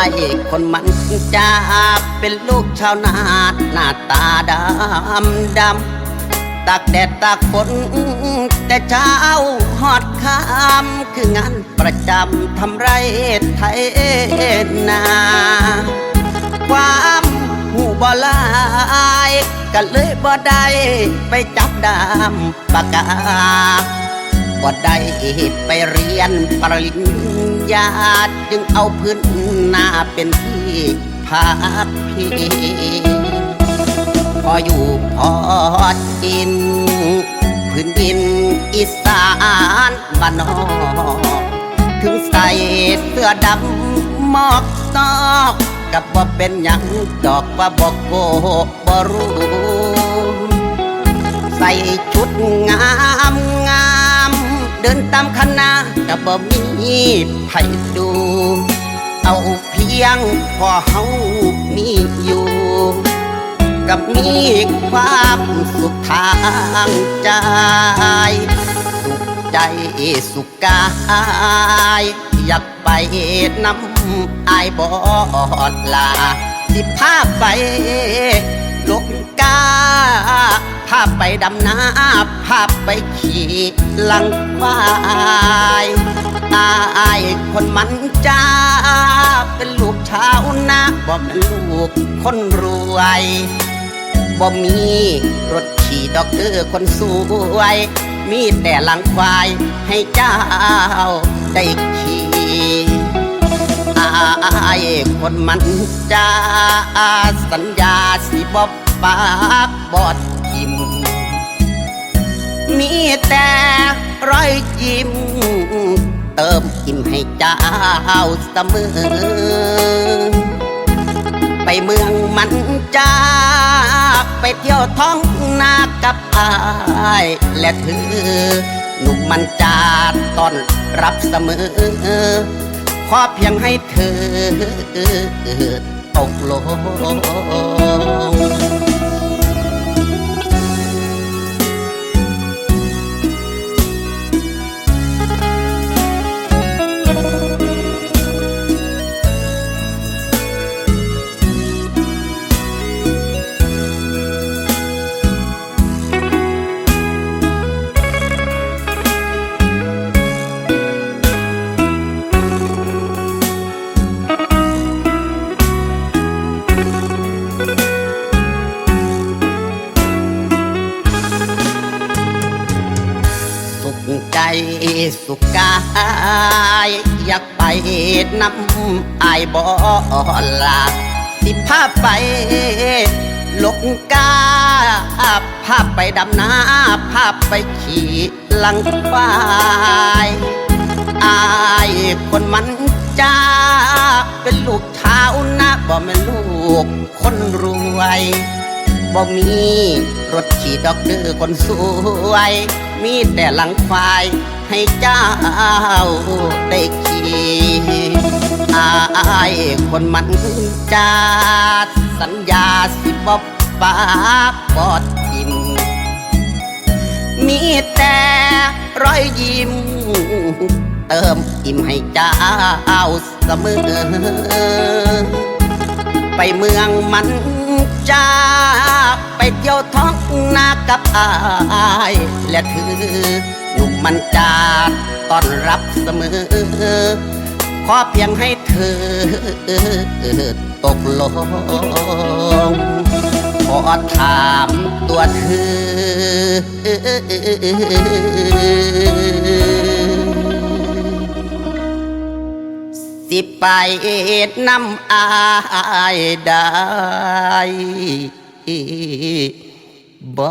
ายคนมันจะเป็นลูกชาวนาหน้าตาดำดำตากแดดตากฝนแต่เช้าหอดคำคืองานประจำทำไรไทยนา ความหูบ่หลายก็เลยบ่ได้ไปจับดามปากกา บ่ได้ไปเรียนปริญญาจึงเอาพื้นหน้าเป็นที่พักพิงพออยู่พอกิน พื้นดินอีสานบ้านนอกถึงใส่เสื้อดำหมอกนอกกับว่าเป็นหยังดอกว่าบอกโกบ่รู้ใส่ชุดงาม เดินตามคณะกับบ่มีไผดู เอาเพียงพอเฮามีอยู่ กับมีความสุขทางใจ สุขใจสุขกาย อยากไปน้ำอายบอดลา สิพาไปลกกาพาไปดำน้ำ พาไปขี่ลังควายอายคนมันจ้า เป็นลูกชาวนาบอกเป็นลูกคนรวยบ่มีรถขี่ดอกเดอร์คนสวย มีแต่หลังควายให้เจ้าได้ขี่อายคนมันจ้าสัญญาสิบอบปากบอด มีแต่รอยยิ้ม เติมอิ่มให้เจ้าเสมอ ไปเมืองมันจ้าไปเที่ยวท้องนากับอายและเธอหนุ่มมันจาตอนรับเสมอ ขอเพียงให้เธอตกลง สุขกาย อยากไปน้ำอายบอลาสิพาไปลกกาพาไปดำน้ำพาไปขี่ลังควายอายคนมันจ้า เป็นลูกชาวนาบ่แม่นลูกคนรวยบ่มีรถขี่ดอกเดือคนสวย มีแต่หลังควายให้เจ้าได้ขี่อายคนมันจาสัญญาสิบอบปากบอดทิมมีแต่รอยยิ้ม เติมอิ่มให้เจ้าเสมอ ไปเมืองมันจ้าไปเที่ยวท้อง นากับอายและเธอหนุ่มมันจาต้อนรับเสมอ ขอเพียงให้เธอตกลง ขอถามตัวเธอสิไปน้ำอายได้ บ่